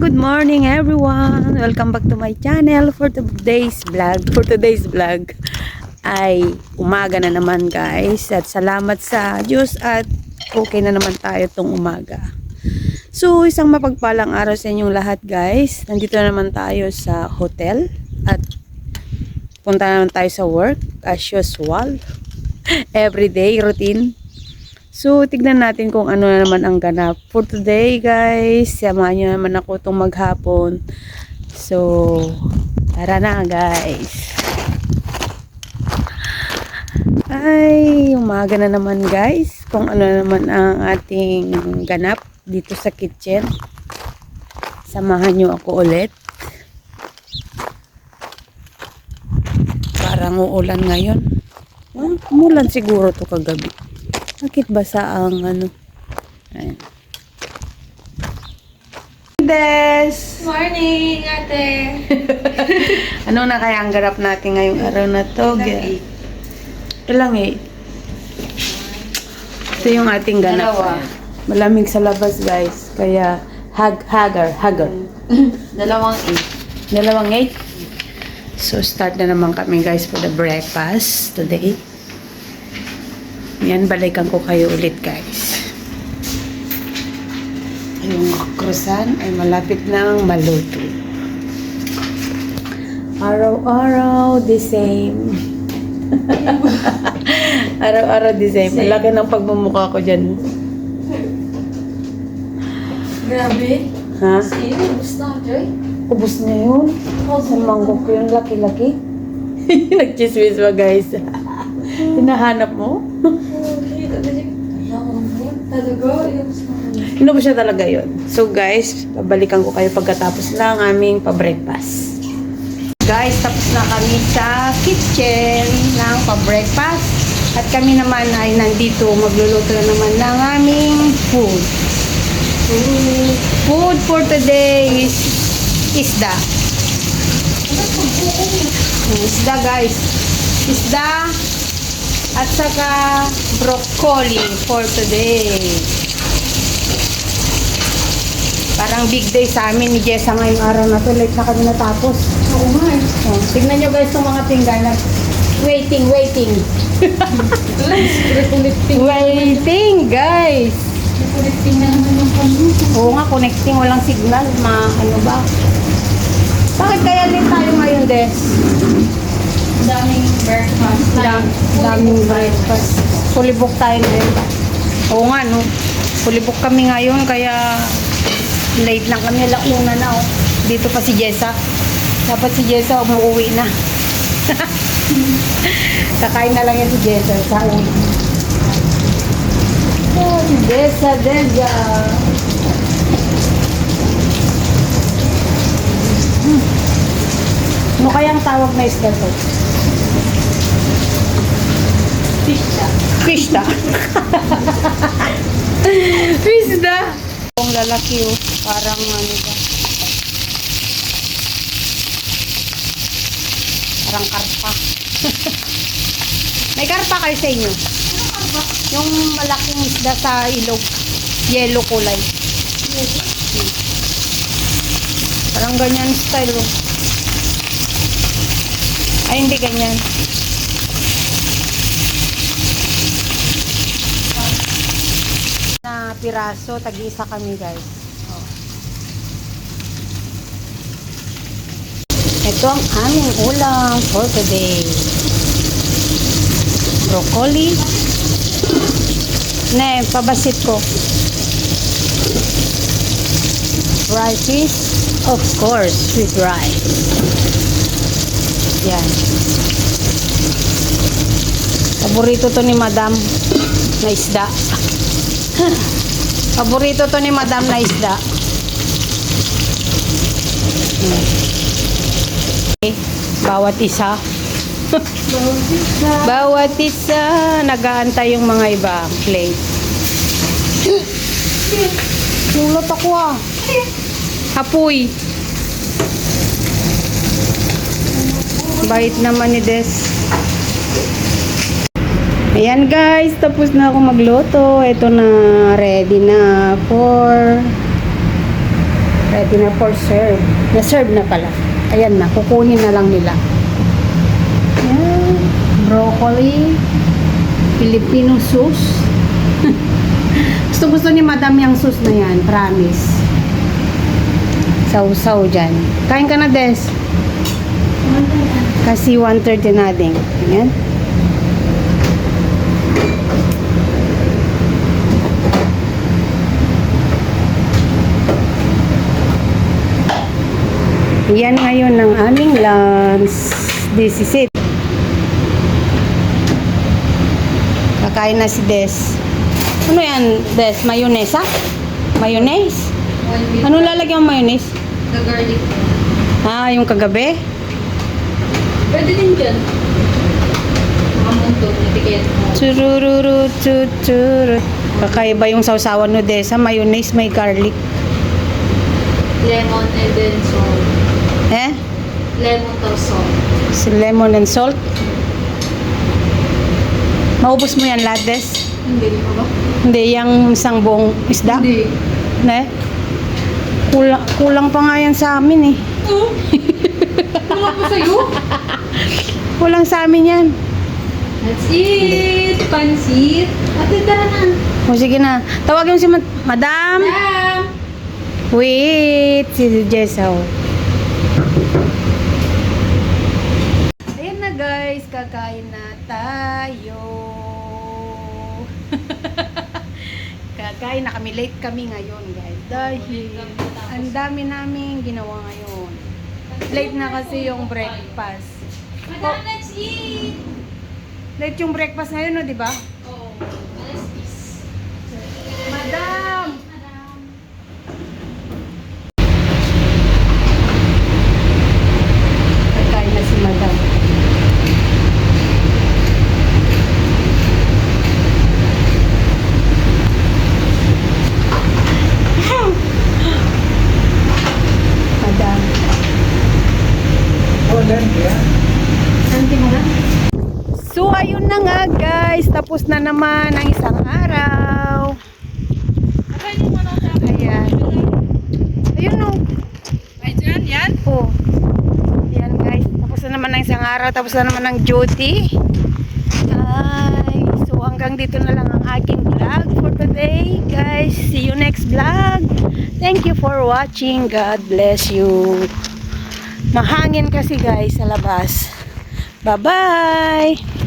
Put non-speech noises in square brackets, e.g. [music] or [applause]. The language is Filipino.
good morning everyone. Welcome back to my channel for today's vlog. For today's vlog ay umaga na naman guys at salamat sa Diyos at okay na naman tayo tong umaga. So isang mapagpalang araw sa inyong lahat guys. Nandito na naman tayo sa hotel at punta na naman tayo sa work as usual. [laughs] Everyday routine. So, tignan natin kung ano na naman ang ganap. For today, guys, samahan nyo naman ako itong maghapon. So, tara na, guys. Ay, umaga na naman, guys. Kung ano na naman ang ating ganap dito sa kitchen. Samahan nyo ako ulit. Parang uulan ngayon. Ah, umulan siguro to kagabi. Bakit basa ang ano? Ayan. Des! Morning, ate. [laughs] Ano na kaya ang garap natin ngayong araw na to? Ilang Ilang eight? Ito yung ating ganap. Dalawa. Malamig sa labas, guys. Kaya, hag, hagar, hagar. [laughs] Dalawang eight. Dalawang eight? So, start na naman kami, guys, for the breakfast today. Yan, balikan ko kayo ulit, guys. Yung croissant ay malapit nang maluto. Araw-araw, the same. [laughs] Araw-araw, the same. Same. Malaki ng pagmumukha ko dyan. Grabe. Ha? Sino? Gusto ko, Joy? Ubus na yun. Sa manggok yun, laki-laki. [laughs] Nagchismis ba, guys? [laughs] Hinahanap mo? Talaga? Inubos siya talaga yun. So, guys, babalikan ko kayo pagkatapos ng aming pa-breakfast. Guys, tapos na kami sa kitchen ng pa-breakfast. At kami naman ay nandito magluluto na naman ng aming food. Food, food for today is isda. Isda guys. Isda at saka broccoli for today. Parang big day sa amin ni Jessa ngayong araw na to. Late na kami natapos. Oo nga eh. Oh, tignan nyo guys itong mga pinggan. Waiting, waiting. Waiting, guys. Reconnecting na naman yung kami. Oo nga, connecting. Walang signal. Ma, ano ba? Bakit kaya late tayo ngayon, Des? Daming breakfast. Dam, daming breakfast. Fully book tayo din. Oo nga, no? Fully book kami ngayon, kaya late lang kami. Launa na, oh. Dito pa si Jessa. Dapat si Jessa umuwi na. [laughs] Kakain na lang yan si Jessa sa uwi. Oh, si Jessa, Deza. Hmm. Ano kayang tawag na isda to? Pizza. Krista. Krista. [laughs] Ang lalaki oh. Parang ano ba? Parang karpa. [laughs] May karpa kayo sa inyo? Yung malaking isda sa ilog. Yellow kulay. Hmm. Parang ganyan style oh. Ay, hindi ganyan. Na piraso, tag-isa kami guys. Oh. Ito ang aming ulam for today. Broccoli. Ne, pabasit ko. Rice. Of course, with rice. Yan. Paborito to ni Madam na isda. [laughs] Paborito to ni Madam na isda. Okay. Bawat isa. [laughs] Bawat isa. Nagaantay yung mga iba. Plate. Tulot ako ah. Apoy. Bait naman ni Des. Ayan guys, tapos na ako magluto. Ito na, ready na for Ready na for serve. Na-serve na pala. Ayan na, kukunin na lang nila. Ayan. Broccoli. Filipino sauce. [laughs] gusto gusto ni madam yung sauce na yan, promise. Sausaw dyan. Kain ka na, Des. Kasi 1.30 na din. Ayan. Yan ngayon ang aming lunch. This is it. Kakain na si Des. Ano yan, Des? Mayonnaise, ah? Mayonnaise? Ano lalagyan ng mayonnaise? the garlic. Ah, yung kagabi? Pwede din dyan. Makamuntog na tiket mo. Churururu, chuchuru. Kakaiba yung sausawan no Des, ah. Mayonnaise, may garlic. Lemon and then salt. Eh? Lemon to salt. Si lemon and salt. Maubos mo yan lahat, Des? Hindi mo ba? Hindi, yung isang buong isda? Hindi. Ne? Kulang, kulang pa nga yan sa amin eh. Oh? Ano nga po sa'yo? [laughs] Kulang sa amin yan. That's it! Pansit! Ate, tara na. O sige na. Tawagin mo si Ma- Madam. Ma'am! Wait, si Jessa. Oh. Ayan na guys, kakain na tayo. [laughs] kakain na kami, late kami ngayon guys. Dahil ang dami namin ginawa ngayon. Late na kasi yung breakfast. Madam, let's eat! Late yung breakfast ngayon, no, di ba? Oh, let's eat. Madam! Madam. Kakain na si Madam. Madam. Auntie mo na? So, ayun na nga guys. Tapos na naman ang isang araw. Ayan. Ayun no. Ay, dyan, yan? Oh. Yan guys. Tapos na naman ang isang araw. Tapos na naman ang duty. Ay. So, hanggang dito na lang ang aking vlog for today. Guys, see you next vlog. Thank you for watching. God bless you. Mahangin kasi guys sa labas. Bye-bye!